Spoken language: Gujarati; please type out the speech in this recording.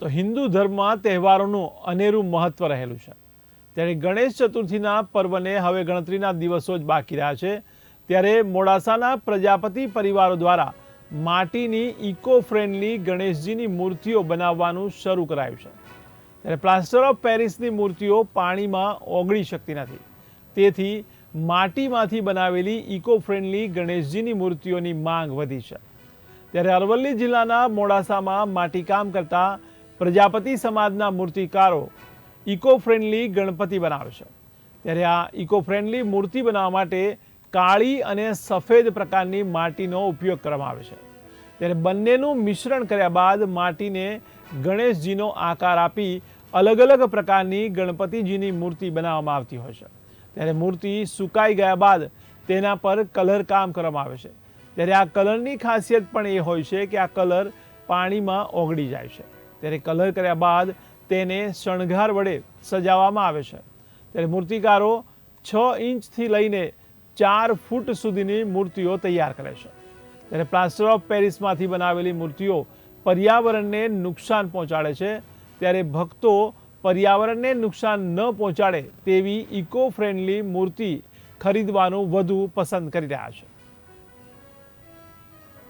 તો હિન્દુ ધર્મમાં તહેવારોનું અનેરું મહત્વ રહેલું છે. ત્યારે ગણેશ ચતુર્થીના પર્વને હવે ગણતરીના દિવસો જ બાકી રહ્યા છે. ત્યારે મોડાસાના પ્રજાપતિ પરિવારો દ્વારા માટીની ઇકો ફ્રેન્ડલી ગણેશજીની મૂર્તિઓ બનાવવાનું શરૂ કરાયું છે. ત્યારે પ્લાસ્ટર ઓફ પેરિસની મૂર્તિઓ પાણીમાં ઓગળી શકતી નથી. તેથી માટીમાંથી બનાવેલી ઇકો ફ્રેન્ડલી ગણેશજીની મૂર્તિઓની માંગ વધી છે. ત્યારે અરવલ્લી જિલ્લાના મોડાસામાં માટીકામ કરતા પ્રજાપતિ સમાજના મૂર્તિકારો ઇકો ફ્રેન્ડલી ગણપતિ બનાવે છે. ત્યારે આ ઇકો ફ્રેન્ડલી મૂર્તિ બનાવવા માટે કાળી અને સફેદ પ્રકારની માટીનો ઉપયોગ કરવામાં આવે છે. ત્યારે બંનેનું મિશ્રણ કર્યા બાદ માટીને ગણેશજીનો આકાર આપી અલગ અલગ પ્રકારની ગણપતિજીની મૂર્તિ બનાવવામાં આવતી હોય છે. ત્યારે મૂર્તિ સુકાઈ ગયા બાદ તેના પર કલર કામ કરવામાં આવે છે. ત્યારે આ કલરની ખાસિયત પણ એ હોય છે કે આ કલર પાણીમાં ઓગળી જાય છે. ત્યારે કલર કર્યા બાદ તેને શણગાર વડે સજાવવામાં આવે છે. ત્યારે મૂર્તિકારો છ ઇંચથી લઈને ચાર ફૂટ સુધીની મૂર્તિઓ તૈયાર કરે છે. ત્યારે પ્લાસ્ટર ઓફ પેરિસમાંથી બનાવેલી મૂર્તિઓ પર્યાવરણને નુકસાન પહોંચાડે છે. ત્યારે ભક્તો પર્યાવરણને નુકસાન ન પહોંચાડે તેવી ઇકો ફ્રેન્ડલી મૂર્તિ ખરીદવાનું વધુ પસંદ કરી રહ્યા છે.